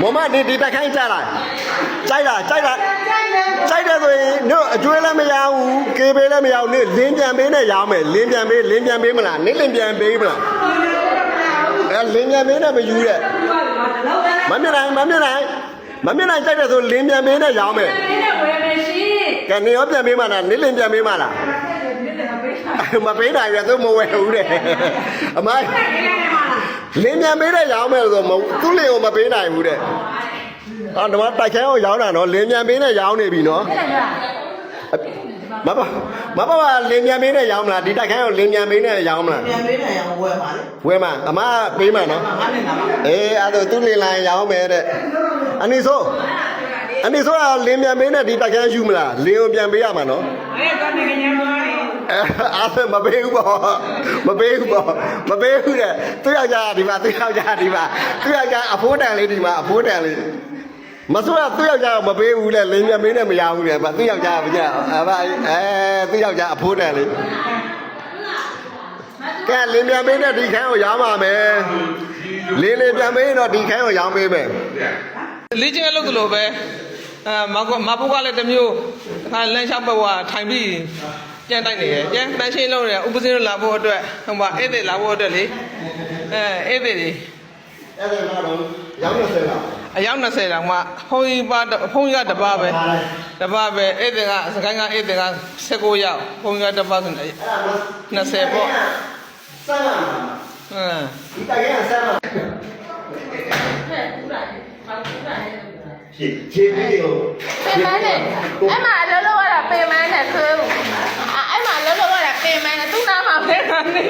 မမဒီဒီတက်ခိုင်းကြလားကြိုက်လားကြိုက်လားကြိုက်တယ်ဆိုရင်တို့အကျွေးလည်းမရဘူးကေးပေးလည်းမရဘူးနေလင်းပြန်ပေးနဲ့ရောင်းမယ်လင်းပြန်ပေးလင်းပြန်ပေးမလားနေလင်းပြန်ပေးမလားအဲလင်းပြန်ပေးနဲ့မယူတဲ့မမြင်နိုင်မမြင်နိုင်မမြင်နိုင်ကြိုက်တယ်ဆိုလင်းပြန်ပေးနဲ့ရောင်းမယ်ဒီနဲ့ဝယ်မယ်ရှိကဲနေရောပြန်ပေးမလားနေလင်းပြန်ပေးမလားမပေးနိုင်ရသူမဝယ်ဘူးတဲ့အမ လင်းမြန်ပေးတဲ့ရောင်းမယ်ဆိုမဟုတ်သူ့လင်ကိုမပေးနိုင်ဘူးတဲ့အော်ဒီမှာတိုက်ခဲကိုရောင်းတာနော်လင်းမြန်ပေးနဲ့ရောင်းနေပြီနော်မပါမပါပါလင်းမြန်ပေးနဲ့ရောင်းမလားဒီတိုက်ခဲကိုလင်းမြန်ပေးနဲ့ရောင်းမလားပြန်ပေးတယ်ရောဝယ်ပါလေဝယ်မှာအမပေးမှာနော်ငါနဲ့ငါမအေးအဲ့ဒါသူ့လင်လာရင်ရောင်းမယ်တဲ့အနိဆို အနိဆိုကလင်းမြန်ပေးနဲ့ဒီတိုက်ခဲယူမလားလင်းကိုပြန်ပေးရမှာနော်အဲ့တော့နေကြမှာလေအားမမပေးဘူးပေါ့မပေးဘူးပေါ့မပေးဘူးတဲ့သူယောက်ျားဒီမှာသူယောက်ျားဒီမှာသူယောက်ျားအဖိုးတန်လေးဒီမှာအဖိုးတန်လေးမဆိုးရသူယောက်ျားမပေးဘူးလေလင်းမြမင်းနဲ့မရဘူးလေဗာသူယောက်ျားမကြအဘအဲသူယောက်ျားအဖိုးတန်လေးကဲလင်းမြမင်းနဲ့ဒီခန်းကိုရောင်းပါမယ်လင်းလေးပြန်မင်းတော့ဒီခန်းကိုရောင်းပေးမယ်လေ့ကျင့်ရလို့သလိုပဲ အဲမကမပုတ်ကလည်းတစ်မျိုးအခါလမ်းလျှောက်ဘဝထိုင်ပြီးကြမ်းတိုက်နေတယ်ကြမ်းတန်းရှင်းလုံးနေဥပစင်းတို့လာဖို့အတွက်ဟိုမှာဧည့်သည်လာဖို့အတွက်လေအဲဧည့်သည်တွေအဲ့ဒါကတော့ရောင်းနေစလားအယောက်20တောင်မှဖုန်းကြီးပါဖုန်းကြီးကတစ်ပါးပဲတစ်ပါးပဲဧည့်သည်ကစကိုင်းကဧည့်သည်က19ယောက်ဖုန်းကြီးကတစ်ပါးဆိုရင်အဲ့ဒါမှ20ပေါ့စမ်းလာမှာအင်းဒီတိုင်ကစမ်းလာ ဖြည့်ဖြည့်ပြီးတော့ပင်မနဲ့အဲ့မှာအလုံးလုံးရတာပင်မနဲ့ခွဲဘူးအဲ့မှာအလုံးလုံးရတာပင်မနဲ့သူ့နာမှာပဲနေ